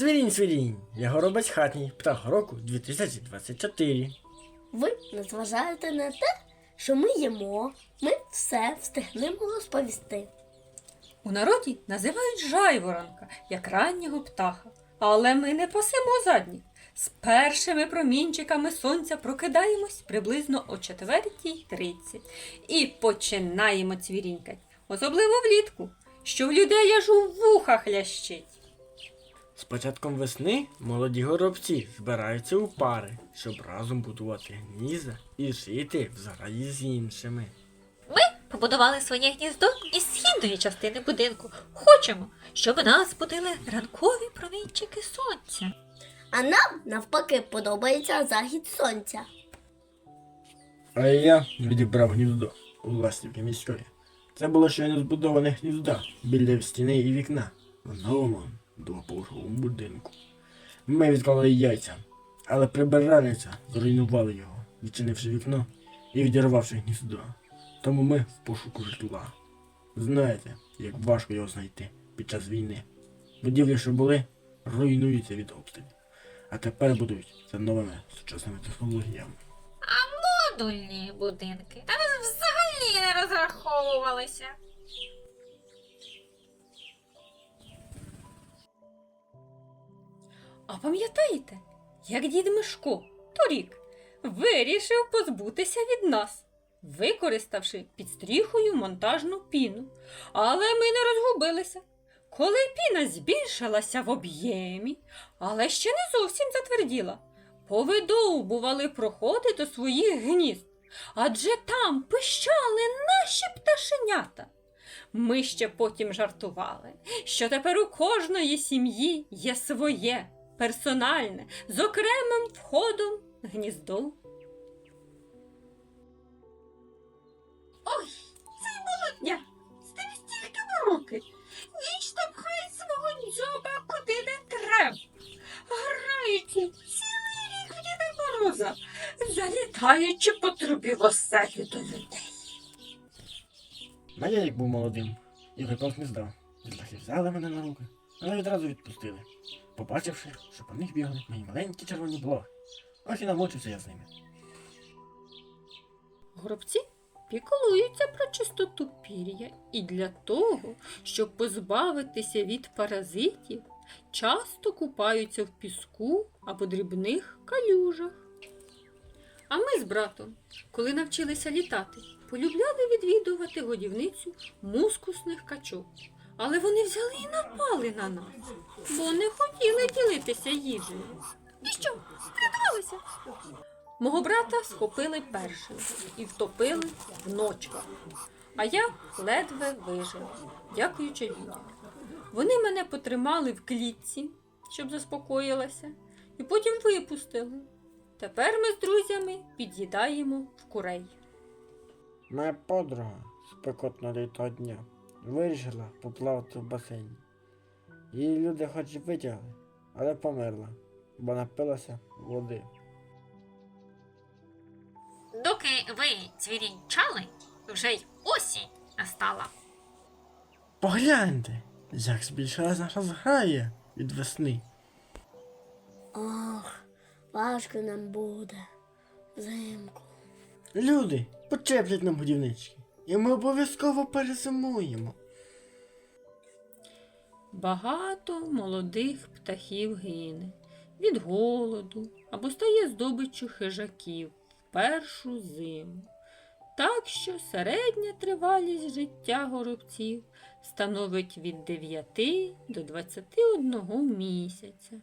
Свірінь, свірінь, я горобець хатній, птах року 2024. Ви не зважаєте на те, що ми їмо. Ми все встигнемо розповісти. У народі називають жайворонка, як раннього птаха. Але ми не пасемо задніх. З першими промінчиками сонця прокидаємось приблизно о 4.30 і починаємо цвірінькать, особливо влітку, що в людей аж у вухах лящить. З початком весни молоді горобці збираються у пари, щоб разом будувати гнізда і жити в зграї з іншими. Ми Побудували своє гніздо із східної частини будинку. Хочемо, щоб нас будили ранкові промінчики сонця. А нам навпаки подобається захід сонця. А я відібрав гніздо у власники міської. Це було щойно збудоване гніздо біля стіни і вікна в новому двоповерховому будинку. Ми відклали яйця, але прибиральниця зруйнувала його, відчинивши вікно і відірвавши гніздо. Тому ми в пошуку житла. Знаєте, як важко його знайти під час війни. Будівлі, що були, руйнуються від обстрілів, а тепер будують за новими сучасними технологіями. А Модульні будинки. Та ми взагалі не розраховувалися. А пам'ятаєте, як дід Мишко торік вирішив позбутися від нас, використавши під стріхою монтажну піну. Але ми не розгубилися. Коли піна збільшилася в об'ємі, але ще не зовсім затверділа, повидовбували проходи до своїх гнізд, адже там пищали наші пташенята. Ми ще потім жартували, що тепер у кожної сім'ї є своє персональне, з окремим входом гніздо. Ой, цей молодня, з тим стільки мороки. Вічно пхає свого дзьоба куди не треба. Граючи цілий рік в Діда Мороза, залітаючи по трубі в оселі до людей. А я як був молодим і готов не здав. Дітлахи взяли мене на руки, але відразу відпустили, побачивши, що по них бігли мої маленькі червоні блоги. Ось і намучився я з ними. Горобці піклуються про чистоту пір'я і для того, щоб позбавитися від паразитів, часто купаються в піску або дрібних калюжах. А ми з братом, коли навчилися літати, полюбляли відвідувати годівницю мускусних качок. Але вони взяли і напали на нас, бо не хотіли ділитися їжею. І що, скрадалися? Мого брата схопили першим і втопили в ночках. А я ледве вижив, дякуючи людям. Вони мене потримали в клітці, щоб заспокоїлася, і потім випустили. Тепер ми з друзями під'їдаємо в курей. Моя подруга спекотно літого дня вирішила поплавати в басейні. Її люди хоч і витягли, але померла, бо напилася води. Доки ви цвірінчали, вже й осінь настала. Погляньте, як збільшилась наша зграя від весни. Ох, важко нам буде. Взимку. Люди почеплять нам будівнички, і ми обов'язково перезимуємо. Багато молодих птахів гине від голоду або стає здобиччю хижаків в першу зиму. Так що середня тривалість життя горобців становить від 9 до 21 місяця.